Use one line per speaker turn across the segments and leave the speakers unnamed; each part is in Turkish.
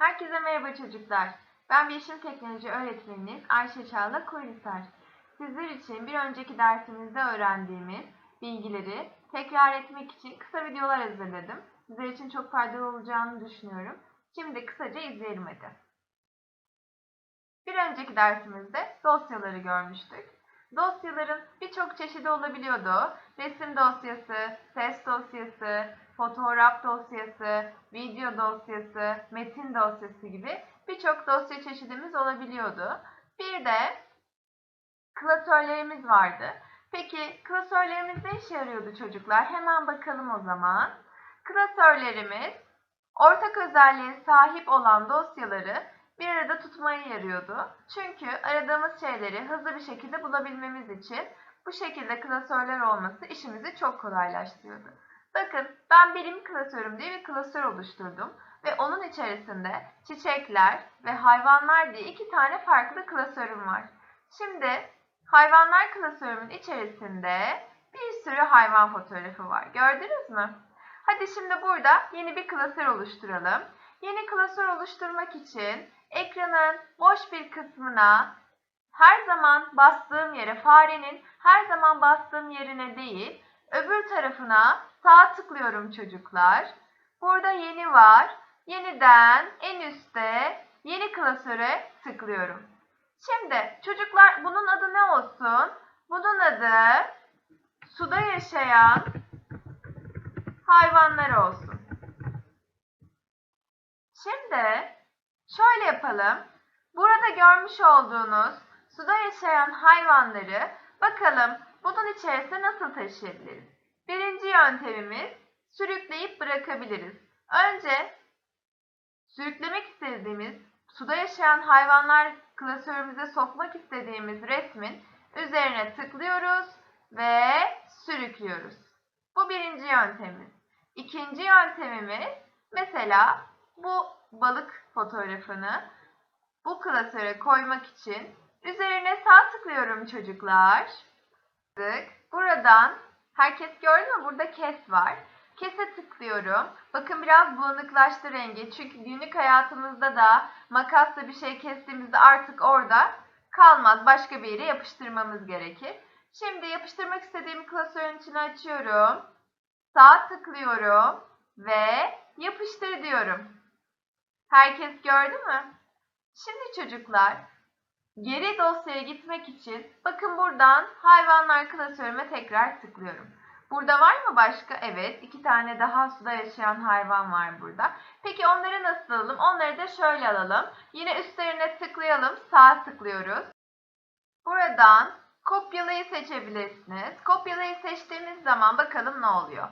Herkese merhaba çocuklar. Ben Bilişim Teknoloji Öğretmeniniz Ayşe Çağla Kuyruser. Sizler için bir önceki dersimizde öğrendiğimiz bilgileri tekrar etmek için kısa videolar hazırladım. Sizler için çok faydalı olacağını düşünüyorum. Şimdi kısaca izleyelim hadi. Bir önceki dersimizde dosyaları görmüştük. Dosyaların birçok çeşidi olabiliyordu. Resim dosyası, ses dosyası, fotoğraf dosyası, video dosyası, metin dosyası gibi birçok dosya çeşidimiz olabiliyordu. Bir de klasörlerimiz vardı. Peki klasörlerimiz ne işe yarıyordu çocuklar? Hemen bakalım o zaman. Klasörlerimiz ortak özelliğe sahip olan dosyaları bir arada tutmaya yarıyordu. Çünkü aradığımız şeyleri hızlı bir şekilde bulabilmemiz için bu şekilde klasörler olması işimizi çok kolaylaştırıyordu. Bakın ben bilim klasörüm diye bir klasör oluşturdum ve onun içerisinde çiçekler ve hayvanlar diye iki tane farklı klasörüm var. Şimdi hayvanlar klasörümün içerisinde bir sürü hayvan fotoğrafı var. Gördünüz mü? Hadi şimdi burada yeni bir klasör oluşturalım. Yeni klasör oluşturmak için ekranın boş bir kısmına her zaman bastığım yere, farenin her zaman bastığım yerine değil, öbür tarafına sağ tıklıyorum çocuklar. Burada yeni var. Yeniden en üstte yeni klasöre tıklıyorum. Şimdi çocuklar bunun adı ne olsun? Bunun adı suda yaşayan hayvanlar olsun. Şimdi şöyle yapalım. Burada görmüş olduğunuz suda yaşayan hayvanları bakalım bunun içerisine nasıl taşıyabiliriz? Birinci yöntemimiz sürükleyip bırakabiliriz. Önce sürüklemek istediğimiz suda yaşayan hayvanlar klasörümüze sokmak istediğimiz resmin üzerine tıklıyoruz ve sürüklüyoruz. Bu birinci yöntemimiz. İkinci yöntemimiz mesela bu balık fotoğrafını bu klasöre koymak için üzerine sağ tıklıyorum çocuklar. Buradan herkes gördü mü? Burada kes var. Kese tıklıyorum. Bakın biraz bulanıklaştı rengi. Çünkü günlük hayatımızda da makasla bir şey kestiğimizde artık orada kalmaz. Başka bir yere yapıştırmamız gerekir. Şimdi yapıştırmak istediğim klasörün içine açıyorum. Sağ tıklıyorum ve yapıştır diyorum. Herkes gördü mü? Şimdi çocuklar geri dosyaya gitmek için bakın buradan hayvanlar klasörüme tekrar tıklıyorum. Burada var mı başka? Evet. iki tane daha suda yaşayan hayvan var burada. Peki onları nasıl alalım? Onları da şöyle alalım. Yine üstlerine tıklayalım. Sağ tıklıyoruz. Buradan kopyalayı seçebilirsiniz. Kopyalayı seçtiğimiz zaman bakalım ne oluyor.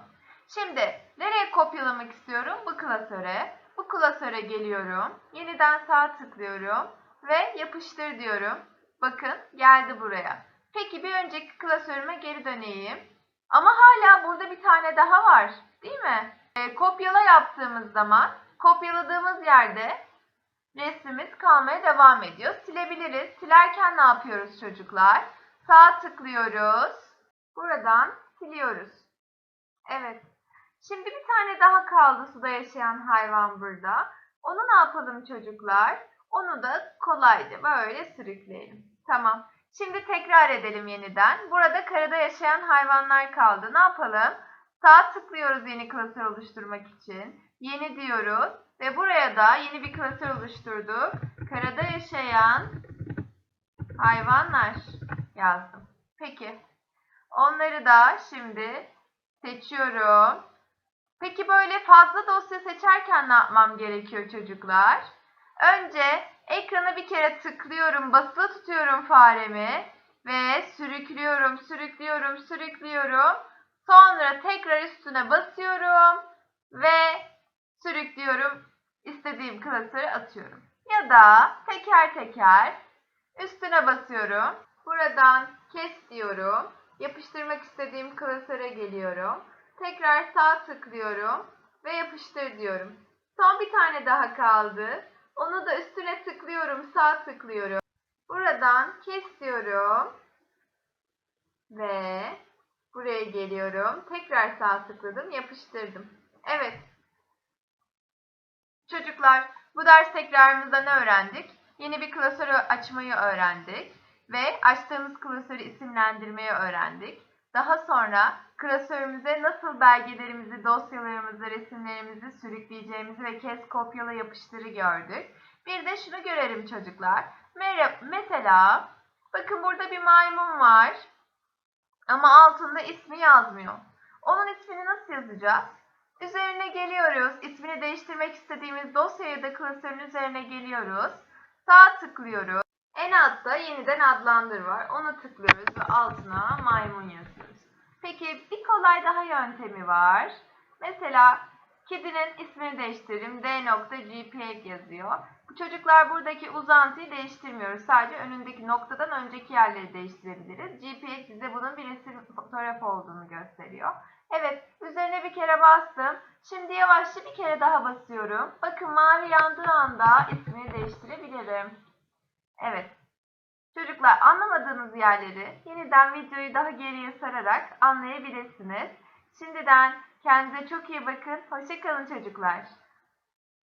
Şimdi nereye kopyalamak istiyorum? Bu klasöre. Bu klasöre geliyorum. Yeniden sağ tıklıyorum ve yapıştır diyorum. Bakın geldi buraya. Peki bir önceki klasörüme geri döneyim. Ama hala burada bir tane daha var. Değil mi? E, kopyala yaptığımız zaman kopyaladığımız yerde resmimiz kalmaya devam ediyor. Silebiliriz. Silerken ne yapıyoruz çocuklar? Sağ tıklıyoruz. Buradan siliyoruz. Evet. Şimdi bir tane daha kaldı suda yaşayan hayvan burada. Onu ne yapalım çocuklar? Onu da kolayca böyle sürükleyelim. Tamam. Şimdi tekrar edelim yeniden. Burada karada yaşayan hayvanlar kaldı. Ne yapalım? Sağ tıklıyoruz yeni klasör oluşturmak için. Yeni diyoruz. Ve buraya da yeni bir klasör oluşturduk. Karada yaşayan hayvanlar yazdım. Peki. Onları da şimdi seçiyorum. Peki böyle fazla dosya seçerken ne yapmam gerekiyor çocuklar? Önce ekrana bir kere tıklıyorum, basılı tutuyorum faremi ve sürüklüyorum, sürüklüyorum, sürüklüyorum. Sonra tekrar üstüne basıyorum ve sürüklüyorum. İstediğim klasöre atıyorum. Ya da teker teker üstüne basıyorum. Buradan kes diyorum. Yapıştırmak istediğim klasöre geliyorum. Tekrar sağ tıklıyorum ve yapıştır diyorum. Son bir tane daha kaldı. Onu da üstüne tıklıyorum, sağ tıklıyorum. Buradan kes diyorum. Ve buraya geliyorum. Tekrar sağ tıkladım, yapıştırdım. Evet. Çocuklar, Bu ders tekrarımızda ne öğrendik? Yeni bir klasörü açmayı öğrendik ve açtığımız klasörü isimlendirmeyi öğrendik. Daha sonra klasörümüze nasıl belgelerimizi, dosyalarımızı, resimlerimizi sürükleyeceğimizi ve kes kopyala yapıştırı gördük. Bir de şunu görelim çocuklar. Mesela bakın burada bir maymun var ama altında ismi yazmıyor. Onun ismini nasıl yazacağız? Üzerine geliyoruz. İsmini değiştirmek istediğimiz dosyaya da klasörün üzerine geliyoruz. Sağ tıklıyoruz. En altta yeniden adlandır var. Ona tıklıyoruz ve altına maymun yazıyoruz. Peki bir kolay daha yöntemi var. Mesela kedinin ismini değiştirelim. D.gpeg yazıyor. Bu çocuklar buradaki uzantıyı değiştirmiyoruz. Sadece önündeki noktadan önceki yerleri değiştirebiliriz. GPX bize bunun bir resim fotoğraf olduğunu gösteriyor. Evet, üzerine bir kere bastım. Şimdi yavaşça bir kere daha basıyorum. Bakın mavi yandığı anda ismini değiştirebilirim. Evet. Çocuklar anlamadığınız yerleri yeniden videoyu daha geriye sararak anlayabilirsiniz. Şimdiden kendinize çok iyi bakın. Hoşçakalın çocuklar.